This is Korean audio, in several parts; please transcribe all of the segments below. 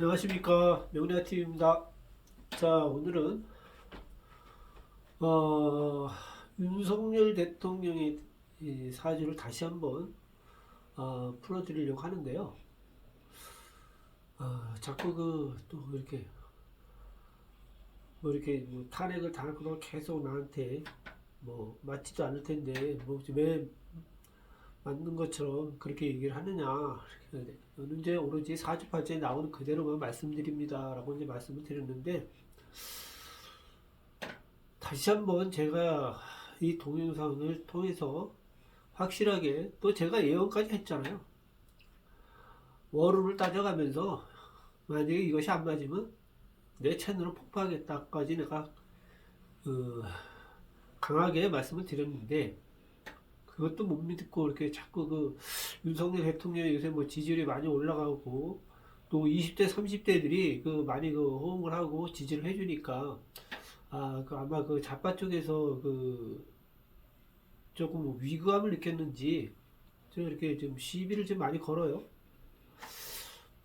안녕하십니까 명리아TV입니다. 자 오늘은 어, 윤석열 대통령의 이 사주를 다시 한번 어, 풀어드리려고 하는데요. 어, 자꾸 그 또 이렇게 뭐 이렇게 뭐 탄핵을 당하고 계속 나한테 뭐 맞지도 않을 텐데 뭐왜 맞는 것처럼 그렇게 얘기를 하느냐. 저는 이제 오로지 사주팔자에 나오는 그대로만 말씀드립니다. 라고 이제 말씀을 드렸는데, 다시 한번 제가 이 동영상을 통해서 확실하게 또 제가 예언까지 했잖아요. 월호를 따져가면서 만약에 이것이 안 맞으면 내 채널을 폭파하겠다까지 내가 어, 강하게 말씀을 드렸는데 그것도 못 믿고 이렇게 자꾸 그 윤석열 대통령이 요새 뭐 지지율이 많이 올라가고 또 20대 30대들이 그 많이 그 호응을 하고 지지를 해주니까 아 그 아마 그 좌파 쪽에서 그 조금 위급함을 느꼈는지 좀 이렇게 좀 시비를 좀 많이 걸어요.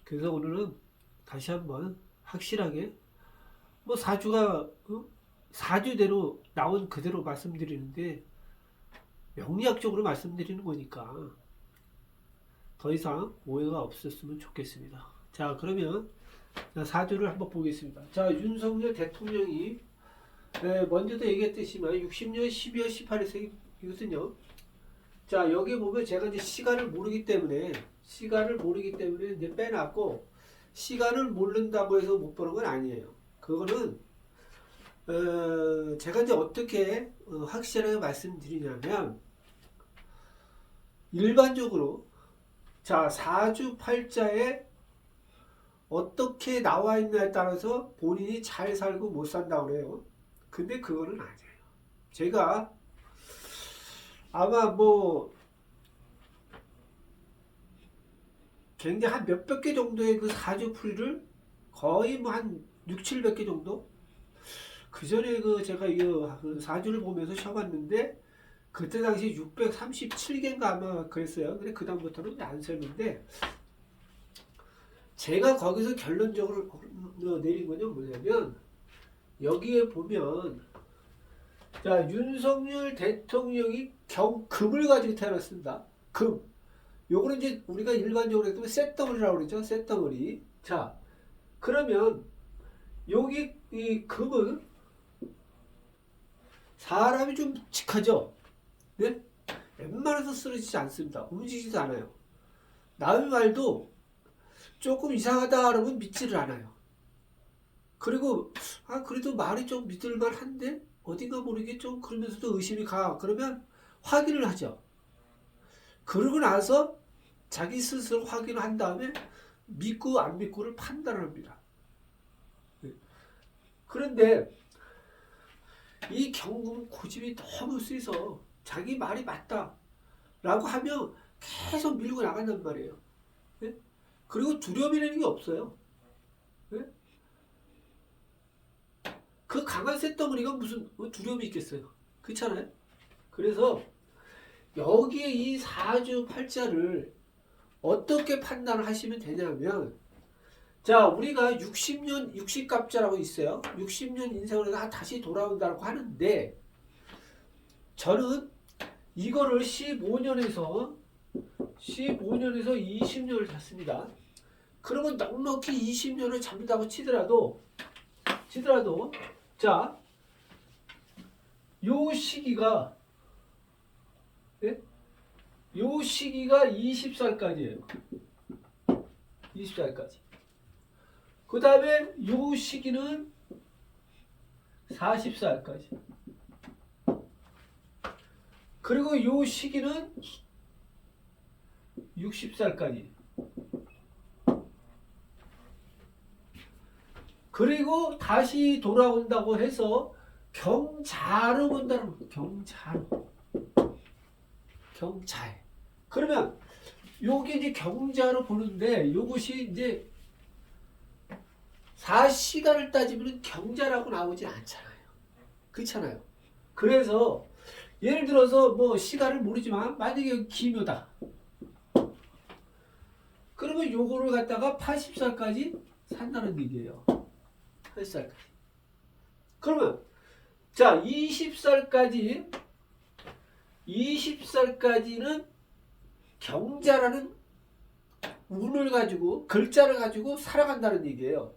그래서 오늘은 다시 한번 확실하게 뭐 사주가 어? 사주대로 나온 그대로 말씀드리는데 명리학적으로 말씀드리는 거니까 더 이상 오해가 없었으면 좋겠습니다. 자, 그러면 자, 사주를 한번 보겠습니다. 자, 윤석열 대통령이 네, 먼저도 얘기했듯이만 60년 12월 18일 이것은요. 자, 여기 보면 제가 이제 시간을 모르기 때문에 시간을 모르기 때문에 이제 빼놨고 시간을 모른다고 해서 못 보는 건 아니에요. 그거는 어, 제가 이제 어떻게 어, 확실하게 말씀드리냐면 일반적으로 자 사주팔자에 어떻게 나와 있냐에 따라서 본인이 잘 살고 못 산다고 그래요. 근데 그거는 아니에요. 제가 아마 뭐 굉장히 한 몇백 개 정도의 그 사주 풀이를 거의 뭐 한 6, 700개 정도 그 전에 그 제가 이그 사주를 보면서 쉬어봤는데 그때 당시 637개인가 아마 그랬어요. 근데 그 다음부터는 안 세는데 제가 거기서 결론적으로 내린 거는 뭐냐면 여기에 보면 자 윤석열 대통령이 경 금을 가지고 태어났습니다. 금. 요거는 이제 우리가 일반적으로 했던 쇳덩어리라고 그러죠. 쇳덩어리. 자 그러면 여기 이 금은 사람이 좀 칙하죠. 네? 웬만해서 쓰러지지 않습니다. 움직이지도 않아요. 남의 말도 조금 이상하다 그러면 믿지를 않아요. 그리고 아 그래도 말이 좀 믿을만 한데 어딘가 모르게 좀 그러면서도 의심이 가. 그러면 확인을 하죠. 그러고 나서 자기 스스로 확인을 한 다음에 믿고 안 믿고를 판단합니다. 네. 그런데 이 경금 고집이 너무 세서 자기 말이 맞다 라고 하면 계속 밀고 나간단 말이에요. 예? 그리고 두려움이라는 게 없어요. 예? 그 강한 쇳덩어리가 무슨 뭐 두려움이 있겠어요. 그렇잖아요. 그래서 여기에 이 사주 팔자를 어떻게 판단을 하시면 되냐면 자 우리가 60년 60갑자라고 있어요. 60년 인생을 해서 다시 돌아온다고 하는데 저는 이거를 15년에서 15년에서 20년을 잡습니다. 그러면 넉넉히 20년을 잡는다고 치더라도 치더라도 자, 요 시기가 예? 요 시기가 20살까지예요. 20살까지. 그 다음에 요 시기는 40살까지. 그리고 요 시기는 60살까지. 그리고 다시 돌아온다고 해서 경자로 본다는 거예요. 경자로. 경잘. 그러면 요게 이제 경자로 보는데 요것이 이제 4시간을 따지면 경자라고 나오지 않잖아요. 그렇잖아요. 그래서 예를 들어서 뭐 시간을 모르지만 만약에 기묘다. 그러면 요거를 갖다가 80살까지 산다는 얘기예요. 한 살까지. 그러면 자 20살까지 20살까지는 경자라는 운을 가지고 글자를 가지고 살아간다는 얘기예요.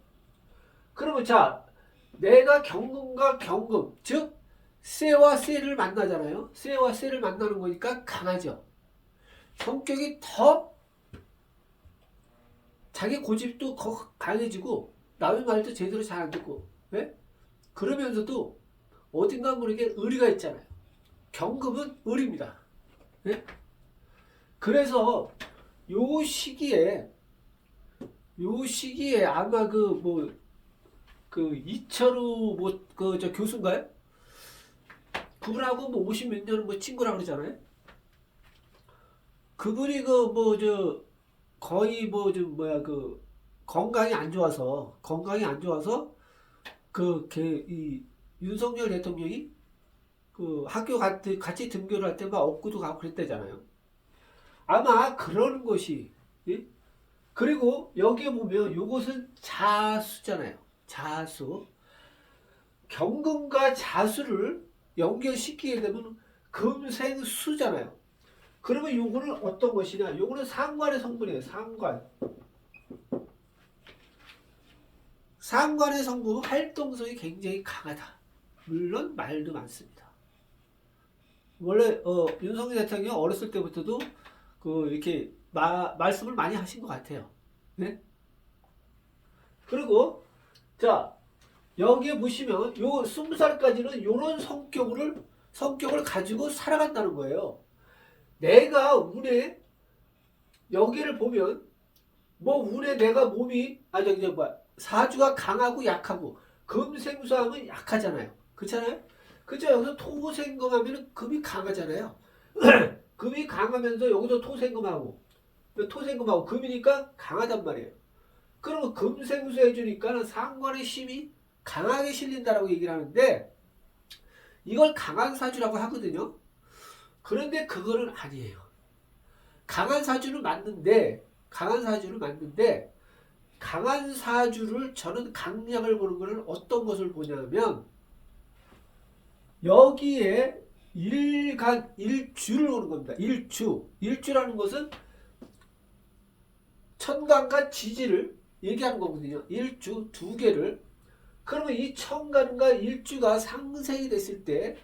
그러면 자 내가 경금과 경금 즉 쇠와 쇠를 만나잖아요. 쇠와 쇠를 만나는 거니까 강하죠. 성격이 더 자기 고집도 더 강해지고 남의 말도 제대로 잘 안 듣고 왜? 그러면서도 어딘가 모르게 의리가 있잖아요. 경금은 의리입니다. 예? 그래서 요 시기에 요 시기에 아마 그 뭐그 이철우 뭐 그 저 교수인가요? 그분하고 뭐 50몇년뭐 친구라 그러잖아요. 그분이 그 뭐 저 거의 뭐좀 뭐야 그 건강이 안 좋아서 건강이 안 좋아서 그이 윤석열 대통령이 그 학교 같이 같이 등교를 할 때 막 업구도 가고 그랬대잖아요. 아마 그러는 것이 예? 그리고 여기에 보면 요것은 자수잖아요. 자수. 경금과 자수를 연결시키게 되면 금생수잖아요. 그러면 요거는 어떤 것이냐? 요거는 상관의 성분이에요. 상관. 상관의 성분은 활동성이 굉장히 강하다. 물론 말도 많습니다. 원래 어, 윤석열 대통령이 어렸을 때부터도 그 이렇게 마, 말씀을 많이 하신 것 같아요. 네? 그리고 자 여기에 보시면 요 스무 살까지는 요런 성격을 성격을 가지고 살아간다는 거예요. 내가 운에 여기를 보면 뭐 운에 내가 몸이 아 저기 저 뭐야 사주가 강하고 약하고 금생수하면 약하잖아요. 그렇잖아요? 그죠? 여기서 토생금하면 금이 강하잖아요. 금이 강하면서 여기도 토생금하고 토생금하고 금이니까 강하단 말이에요. 그러면 금생수 해주니까 상관의 힘이 강하게 실린다라고 얘기를 하는데 이걸 강한 사주라고 하거든요. 그런데 그거는 아니에요. 강한 사주는 맞는데 강한 사주는 맞는데 강한 사주를 저는 강약을 보는 것은 어떤 것을 보냐면 여기에 일간 일주를 보는 겁니다. 일주 일주라는 것은 천간과 지지를 얘기하는 거거든요. 일주 두 개를 그러면 이 천간과 일주가 상생이 됐을 때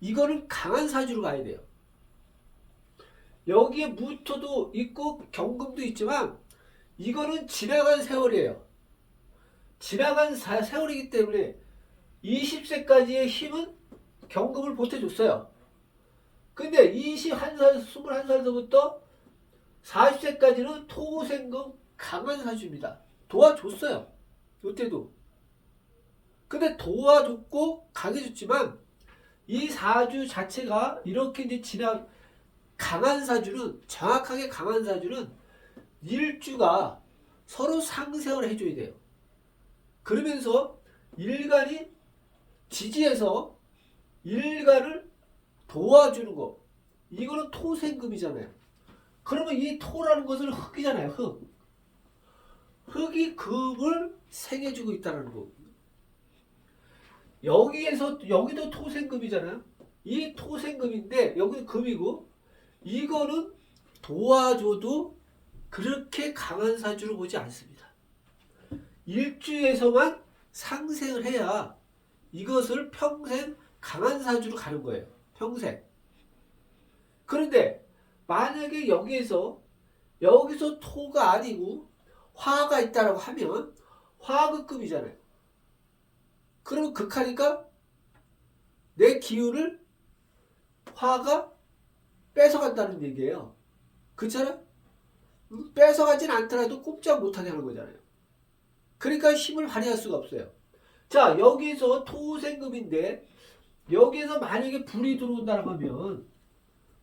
이거는 강한 사주로 가야 돼요. 여기에 무토도 있고 경금도 있지만 이거는 지나간 세월이에요. 지나간 사- 세월이기 때문에 20세까지의 힘은 경금을 보태줬어요. 근데 21살, 21살서부터 40세까지는 토생금 강한 사주입니다. 도와줬어요. 이때도. 근데 도와줬고 강해졌지만 이 사주 자체가 이렇게 이제 지나 강한 사주는 정확하게 강한 사주는 일주가 서로 상생을 해줘야 돼요. 그러면서 일간이 지지해서 일간을 도와주는 거. 이거는 토생금이잖아요. 그러면 이 토라는 것은 흙이잖아요. 흙. 흙이 금을 생해주고 있다는 거거든요. 여기에서 여기도 토생금이잖아요. 이 토생금인데 여기 금이고 이거는 도와줘도 그렇게 강한 사주로 보지 않습니다. 일주에서만 상생을 해야 이것을 평생 강한 사주로 가는 거예요. 평생. 그런데 만약에 여기에서 여기서 토가 아니고 화가 있다라고 하면 화극금이잖아요. 그러면 극하니까 내 기운을 화가 뺏어간다는 얘기예요. 그렇잖아요? 음, 뺏어가진 않더라도 꼼짝 못하게 하는 거잖아요. 그러니까 힘을 발휘할 수가 없어요. 자, 여기서 토생금인데 여기에서 만약에 불이 들어온다고 하면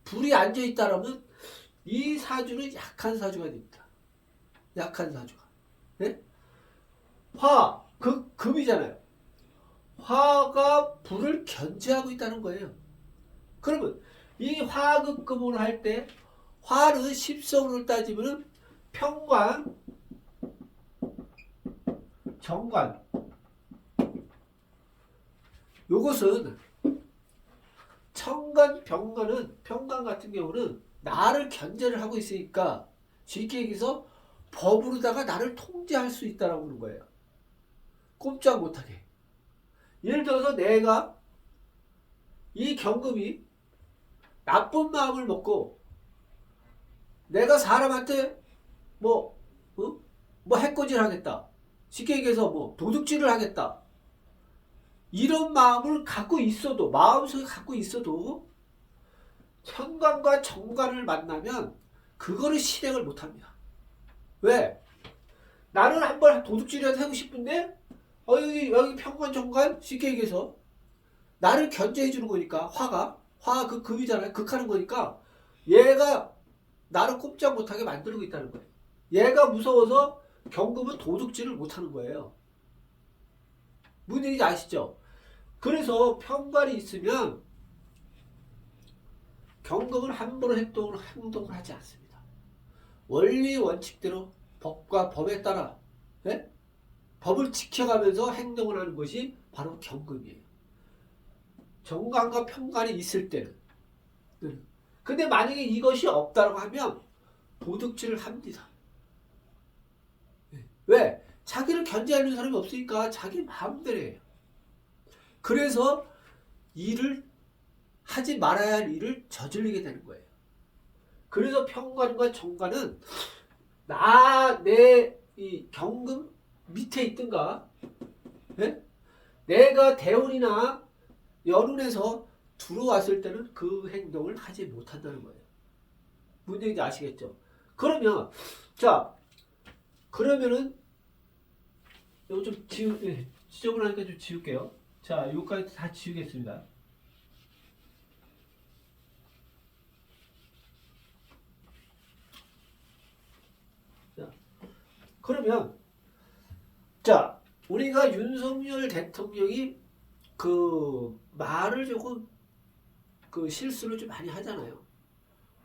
불이 앉아 있다라면 이 사주는 약한 사주가 됩니다. 약한 사주가. 네? 화, 그 금이잖아요. 화가 불을 견제하고 있다는 거예요. 그러면 이 화극금을 할 때 화는 십성으로 따지면 평관, 정관. 요것은 청관, 병관은 병관 같은 경우는 나를 견제를 하고 있으니까 쉽게 얘기해서 법으로다가 나를 통제할 수 있다라고 하는 거예요. 꼼짝 못하게. 예를 들어서 내가 이 경금이 나쁜 마음을 먹고 내가 사람한테 뭐, 어? 뭐 해코지를 하겠다. 쉽게 얘기해서 뭐 도둑질을 하겠다. 이런 마음을 갖고 있어도 마음속에 갖고 있어도 현관과 정관을 만나면 그거를 실행을 못합니다. 왜? 나는 한번 도둑질이라도 하고 싶은데 어 여기 여기 평관 정관 쉽게 얘기해서 나를 견제해 주는 거니까 화가 화가 그 금이잖아요. 극하는 거니까 얘가 나를 꼼짝 못하게 만들고 있다는 거예요. 얘가 무서워서 경금은 도둑질을 못하는 거예요. 무슨 얘기인지 아시죠? 그래서 평관이 있으면 경금은 함부로 행동을, 행동을 하지 않습니다. 원리 원칙대로 법과 법에 따라 예? 법을 지켜가면서 행동을 하는 것이 바로 경금이에요. 정관과 평관이 있을 때는. 네. 근데 만약에 이것이 없다고 하면 도둑질을 합니다. 네. 왜? 자기를 견제하는 사람이 없으니까 자기 마음대로 해요. 그래서 일을 하지 말아야 할 일을 저질리게 되는 거예요. 그래서 평관과 정관은 나 내 이 경금 밑에 있든가 예? 내가 대운이나 연운에서 들어왔을 때는 그 행동을 하지 못한다는 거예요. 얘기인지 아시겠죠? 그러면 자 그러면은 이거 좀 지우 예, 지저분하니까 좀 지울게요. 자 요까지 다 지우겠습니다. 그러면 자 우리가 윤석열 대통령이 그 말을 조금 그 실수를 좀 많이 하잖아요.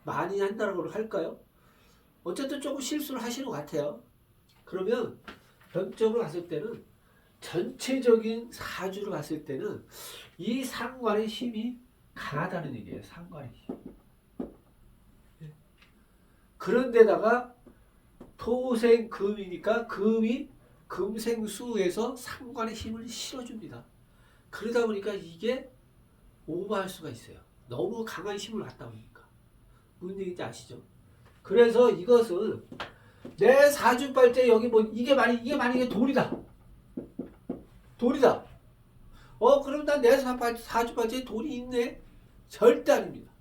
많이 한다고 할까요? 어쨌든 조금 실수를 하시는 것 같아요. 그러면 변적으로 봤을 때는 전체적인 사주를 봤을 때는 이 상관의 힘이 강하다는 얘기예요. 상관의 힘. 예. 그런데다가 토생 금이니까 금이 금생수에서 상관의 힘을 실어줍니다. 그러다 보니까 이게 오버할 수가 있어요. 너무 강한 힘을 갖다 보니까. 무슨 얘기인지 아시죠? 그래서 이것은 내 사주발제 여기 뭐 이게 만약 이게 만약에 돌이다. 돌이다. 어 그럼 난내 사주발제에 돌이 있네? 절대 아닙니다.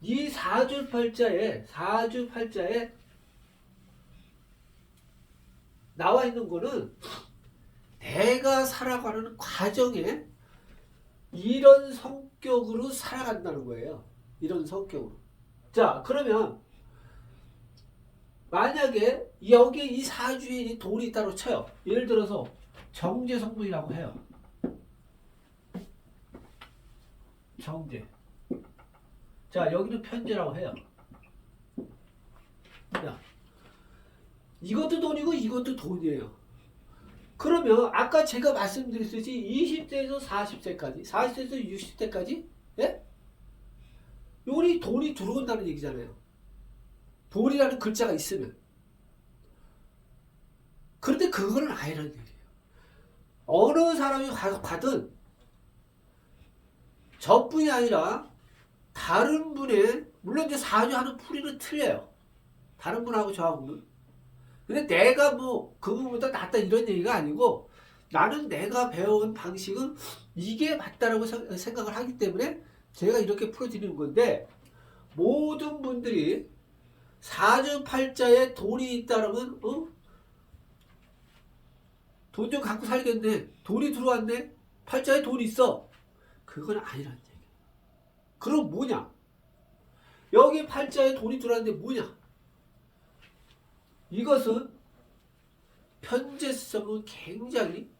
이 사주팔자에 사주팔자에 나와 있는 거는 내가 살아가는 과정에 이런 성격으로 살아간다는 거예요. 이런 성격으로. 자, 그러면 만약에 여기에 이 사주에 이 돌이 있다고 쳐요. 예를 들어서 정제 성분이라고 해요. 정제. 자, 여기는 편제라고 해요. 자, 이것도 돈이고 이것도 돈이에요. 그러면 아까 제가 말씀드렸듯이 20세에서 40세까지, 40세에서 60세까지, 예? 요리 돈이 들어온다는 얘기잖아요. 돈이라는 글자가 있으면. 그런데 그거는 아니라는 얘기예요. 어느 사람이 가, 가든 저뿐이 아니라 다른 분의 물론 이제 사주하는 풀이는 틀려요. 다른 분하고 저하고는. 근데 내가 뭐 그분보다 낫다 이런 얘기가 아니고 나는 내가 배워온 방식은 이게 맞다라고 생각을 하기 때문에 제가 이렇게 풀어드리는 건데 모든 분들이 사주팔자에 돈이 있다라면 어? 돈 좀 갖고 살겠네. 돈이 들어왔네. 팔자에 돈이 있어. 그건 아니라는 얘기야 그럼 뭐냐? 여기 팔자에 돈이 들어왔는데 뭐냐 이것은 편재성은 굉장히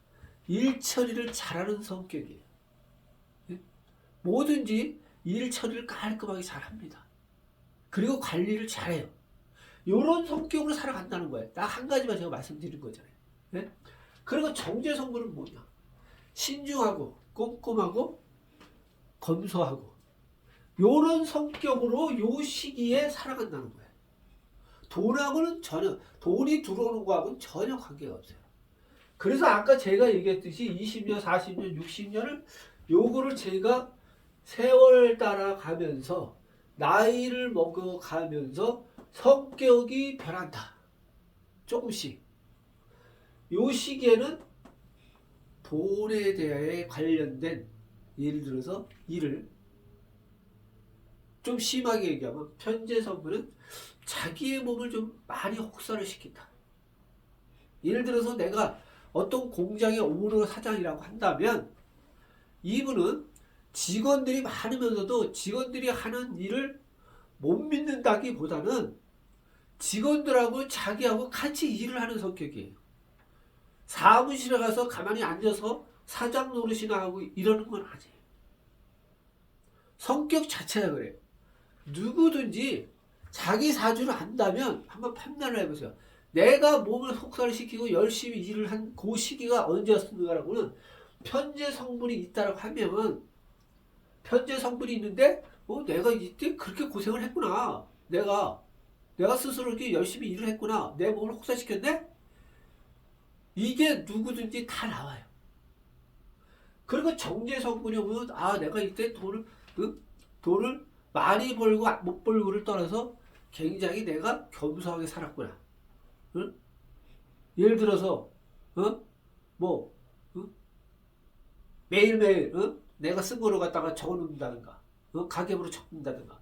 일 처리를 잘하는 성격이에요. 예? 뭐든지 일 처리를 깔끔하게 잘합니다. 그리고 관리를 잘해요. 이런 성격으로 살아간다는 거예요. 딱 한 가지만 제가 말씀드린 거잖아요. 예? 그리고 정제 성분은 뭐냐? 신중하고 꼼꼼하고 검소하고 요런 성격으로 요 시기에 살아간다는 거예요. 돈하고는 전혀 돈이 들어오는 거하고는 전혀 관계가 없어요. 그래서 아까 제가 얘기했듯이 20년, 40년, 60년을 요거를 제가 세월 따라 가면서 나이를 먹어 가면서 성격이 변한다. 조금씩. 요 시기에는 돈에 대해 관련된 예를 들어서 일을 좀 심하게 얘기하면 편재 성분은 자기의 몸을 좀 많이 혹사를 시킨다. 예를 들어서 내가 어떤 공장의 오너 사장이라고 한다면 이분은 직원들이 많으면서도 직원들이 하는 일을 못 믿는다기보다는 직원들하고 자기하고 같이 일을 하는 성격이에요. 사무실에 가서 가만히 앉아서 사장 노릇이나 하고 이러는 건 아니에요. 성격 자체가 그래요. 누구든지 자기 사주를 안다면 한번 판단을 해보세요. 내가 몸을 속살을 시키고 열심히 일을 한 그 시기가 언제였는가라고는 편재 성분이 있다라고 하면 편재 성분이 있는데 어, 내가 이때 그렇게 고생을 했구나. 내가 내가 스스로 이렇게 열심히 일을 했구나. 내 몸을 혹사시켰네? 이게 누구든지 다 나와요. 그리고 정제 성분이 오면 아 내가 이때 돈을 응? 돈을 많이 벌고 못 벌고를 떠나서 굉장히 내가 겸손하게 살았구나. 응? 예를 들어서 어? 뭐 응? 매일매일 응? 내가 쓴 거로 갖다가 적어놓는다든가 어? 가계부로 적는다든가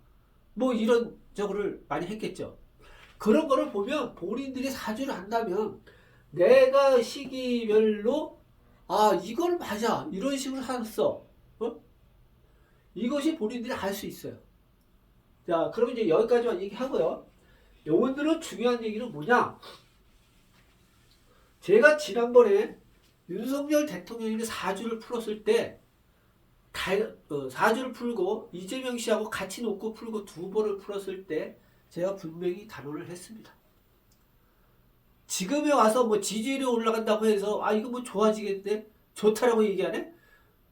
뭐 이런 저거를 많이 했겠죠. 그런 거를 보면 본인들이 사주를 한다면 내가 시기별로 아 이걸 맞아 이런 식으로 살았어 어? 이것이 본인들이 알 수 있어요 자 그러면 이제 여기까지만 얘기하고요. 요번들은 중요한 얘기는 뭐냐? 제가 지난번에 윤석열 대통령이 사주를 풀었을 때 다, 어, 사주를 풀고 이재명 씨하고 같이 놓고 풀고 두 번을 풀었을 때 제가 분명히 단언을 했습니다. 지금에 와서 뭐 지지율이 올라간다고 해서 아 이거 뭐 좋아지겠네 좋다라고 얘기하네?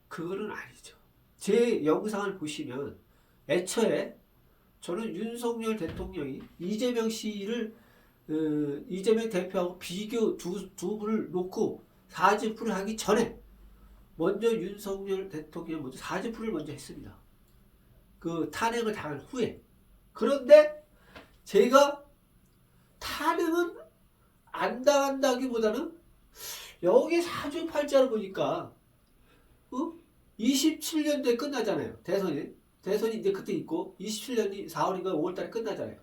그거는 아니죠. 제 영상을 보시면 애초에 저는 윤석열 대통령이 이재명 씨를 어, 이재명 대표하고 비교 두, 두 분을 놓고 사지풀을 하기 전에 먼저 윤석열 대통령 먼저 사지풀을 먼저 했습니다 그 탄핵을 당한 후에 그런데 제가 탄핵은 안 당한다기보다는 여기 사주팔자를 보니까 어? 27년도에 끝나잖아요. 대선이. 대선이 이제 그때 있고 27년이 4월인가 5월달에 끝나잖아요.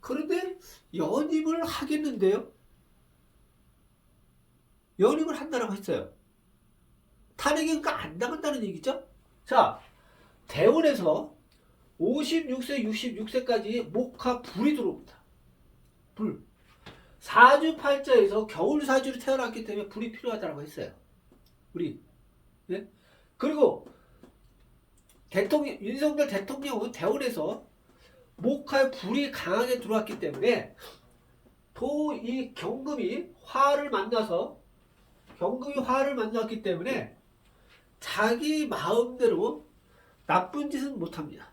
그런데 연임을 하겠는데요. 연임을 한다라고 했어요. 탄핵이 그러니까 안 당한다는 얘기죠. 자, 대원에서 56세, 66세까지 목화 불이 들어옵니다. 불. 사주 팔자에서 겨울 사주로 태어났기 때문에 불이 필요하다고 했어요. 우리. 예? 그리고 대통령 윤석열 대통령은 대원에서 목화에 불이 강하게 들어왔기 때문에 또이 경금이 화를 만나서 경금이 화를 만났기 때문에 자기 마음대로 나쁜 짓은 못합니다.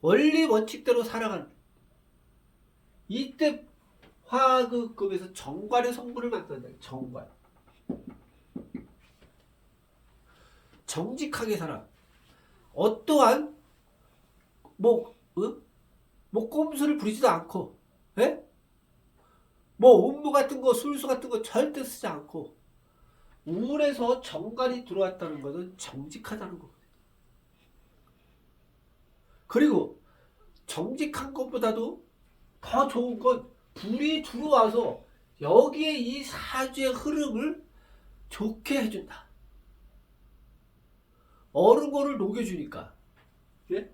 원리 원칙대로 살아가는 이때 화학급에서 정관의 성분을 만든다. 정관. 정직하게 살아. 어떠한 뭐, 어? 뭐 꼼수를 부리지도 않고, 예? 뭐 음모 같은 거, 술수 같은 거 절대 쓰지 않고 우울해서 정관이 들어왔다는 것은 정직하다는 거거든요. 그리고 정직한 것보다도 더 좋은 건 불이 들어와서 여기에 이 사주의 흐름을 좋게 해준다. 어른거를 녹여주니까 예?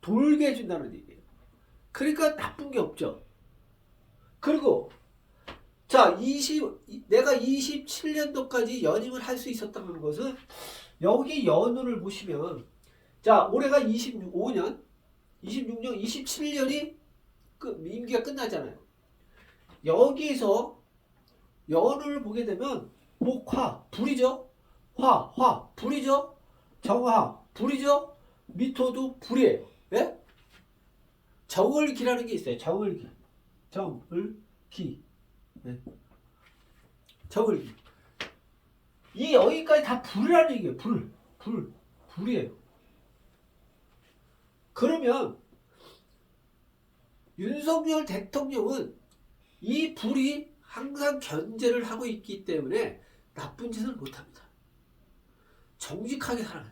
돌게 해준다는 얘기예요. 그러니까 나쁜 게 없죠. 그리고 자, 20 내가 27년도까지 연임을 할 수 있었다는 것은 여기 연우를 보시면 자, 올해가 25년, 26년, 27년이 그 임기가 끝나잖아요. 여기서 연을 보게 되면 목화 불이죠. 화, 화 불이죠. 정화 불이죠. 미토도 불이에요. 예? 정을기라는 게 있어요. 정을기. 정을기. 네. 정을기. 이 여기까지 다 불이라는 얘기예요. 불. 불. 불이에요. 그러면 윤석열 대통령은 이 불이 항상 견제를 하고 있기 때문에 나쁜 짓을 못합니다. 정직하게 살아요.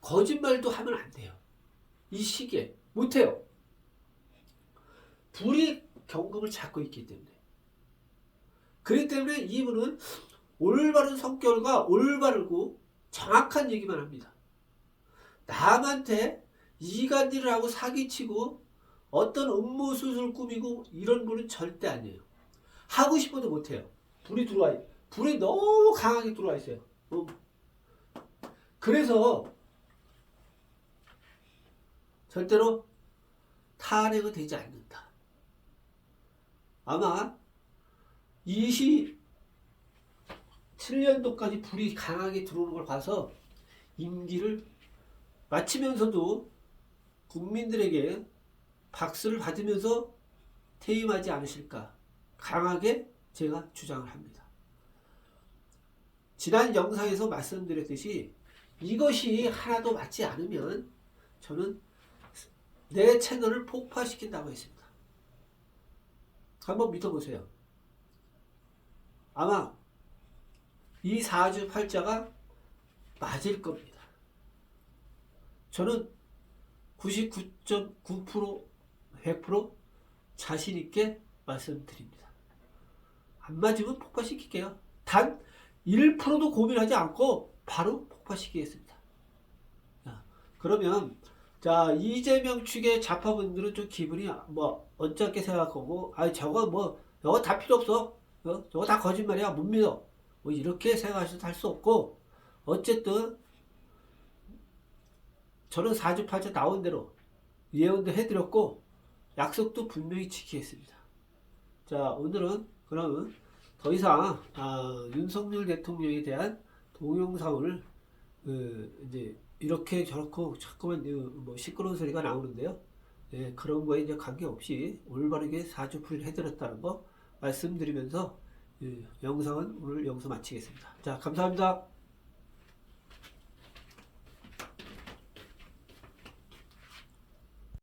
거짓말도 하면 안 돼요. 이 시기에 못해요. 불이 경금을 잡고 있기 때문에. 그렇기 때문에 이분은 올바른 성격과 올바르고 정확한 얘기만 합니다. 남한테 이간질을 하고 사기치고 어떤 음모 수술 꾸미고 이런 분은 절대 아니에요. 하고 싶어도 못해요. 불이 들어와 있, 불이 너무 강하게 들어와 있어요. 어. 그래서 절대로 탄핵은 되지 않는다. 아마 27년도까지 불이 강하게 들어오는 걸 봐서 임기를 마치면서도 국민들에게 박수를 받으면서 퇴임하지 않으실까 강하게 제가 주장을 합니다. 지난 영상에서 말씀드렸듯이 이것이 하나도 맞지 않으면 저는 내 채널을 폭파시킨다고 했습니다. 한번 믿어보세요. 아마 이 사주 팔자가 맞을 겁니다. 저는 99.9% 100% 자신 있게 말씀드립니다. 안 맞으면 폭파시킬게요. 단 1%도 고민하지 않고 바로 폭파시키겠습니다. 자, 그러면 자 이재명 측의 좌파분들은 좀 기분이 뭐 언짢게 생각하고 아 저거 뭐 저거 다 필요 없어 어? 저거 다 거짓말이야 못 믿어 뭐 이렇게 생각하셔도 할 수 없고 어쨌든 저는 사주팔자 나온 대로 예언도 해드렸고 약속도 분명히 지키겠습니다. 자 오늘은 그러면 더 이상 아, 윤석열 대통령에 대한 동영상을 그, 이제 이렇게 저렇게 자꾸만 그뭐 시끄러운 소리가 나오는데요. 예, 그런 거에 이제 관계없이 올바르게 사주풀이를 해드렸다는 거 말씀드리면서 예, 영상은 오늘 여기서 마치겠습니다. 자 감사합니다.